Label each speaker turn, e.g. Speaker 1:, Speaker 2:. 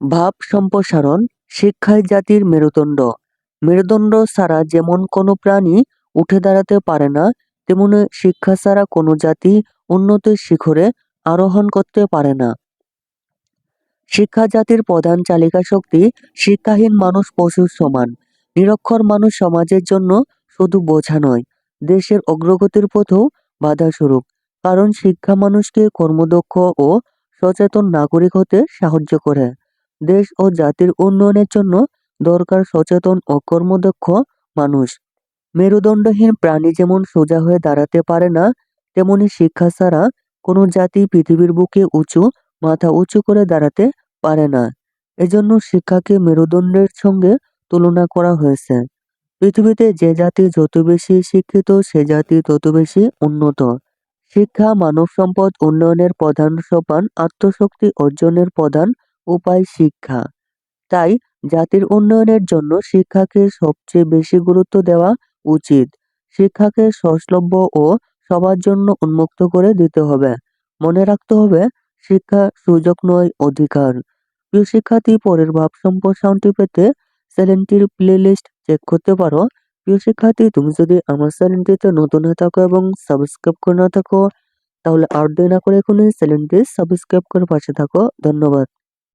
Speaker 1: ভাব সম্প্রসারণ শিক্ষাই জাতির মেরুদণ্ড। মেরুদণ্ড ছাড়া যেমন কোনো প্রাণী উঠে দাঁড়াতে পারে না, তেমনি শিক্ষা ছাড়া কোনো জাতি উন্নতির শিখরে আরোহণ করতে পারে না। শিক্ষা জাতির প্রধান চালিকা শক্তি শিক্ষাহীন মানুষ পশুর সমান। নিরক্ষর মানুষ সমাজের জন্য শুধু বোঝা নয়, দেশের অগ্রগতির পথেও বাধা স্বরূপ। কারণ শিক্ষা মানুষকে কর্মদক্ষ ও সচেতন নাগরিক হতে সাহায্য করে। দেশ ও জাতির উন্নয়নের জন্য দরকার সচেতন ও কর্মদক্ষ মানুষ। মেরুদণ্ডহীন প্রাণী যেমন সোজা হয়ে দাঁড়াতে পারে না, তেমনি শিক্ষা ছাড়া কোনো জাতি পৃথিবীর বুকে উঁচু, মাথা উঁচু করে দাঁড়াতে পারে না। এজন্য শিক্ষাকে মেরুদণ্ডের সঙ্গে তুলনা করা হয়েছে। পৃথিবীতে যে জাতি যত বেশি শিক্ষিত, সে জাতি তত বেশি উন্নত। শিক্ষা মানব সম্পদ উন্নয়নের প্রধান সোপান আত্মশক্তি অর্জনের প্রধান উপায় শিক্ষা। তাই জাতির উন্নয়নের জন্য শিক্ষাকে সবচেয়ে বেশি গুরুত্ব দেওয়া উচিত। শিক্ষাকে সহজলভ্য ও সবার জন্য উন্মুক্ত করে দিতে হবে। মনে রাখতে হবে, শিক্ষা সুযোগ নয়, অধিকার। প্রিয় শিক্ষার্থী, পরের ভাব সম্প্রসারণটি পেতে চ্যানেলটির প্লে লিস্ট চেক করতে পারো। প্রিয় শিক্ষার্থী, তুমি যদি আমার চ্যানেলটিতে নতুন হয়ে থাকো এবং সাবস্ক্রাইব করে না থাকো, তাহলে আর দেরি না করে এখনই চ্যানেলটি সাবস্ক্রাইব করে পাশে থাকো। ধন্যবাদ।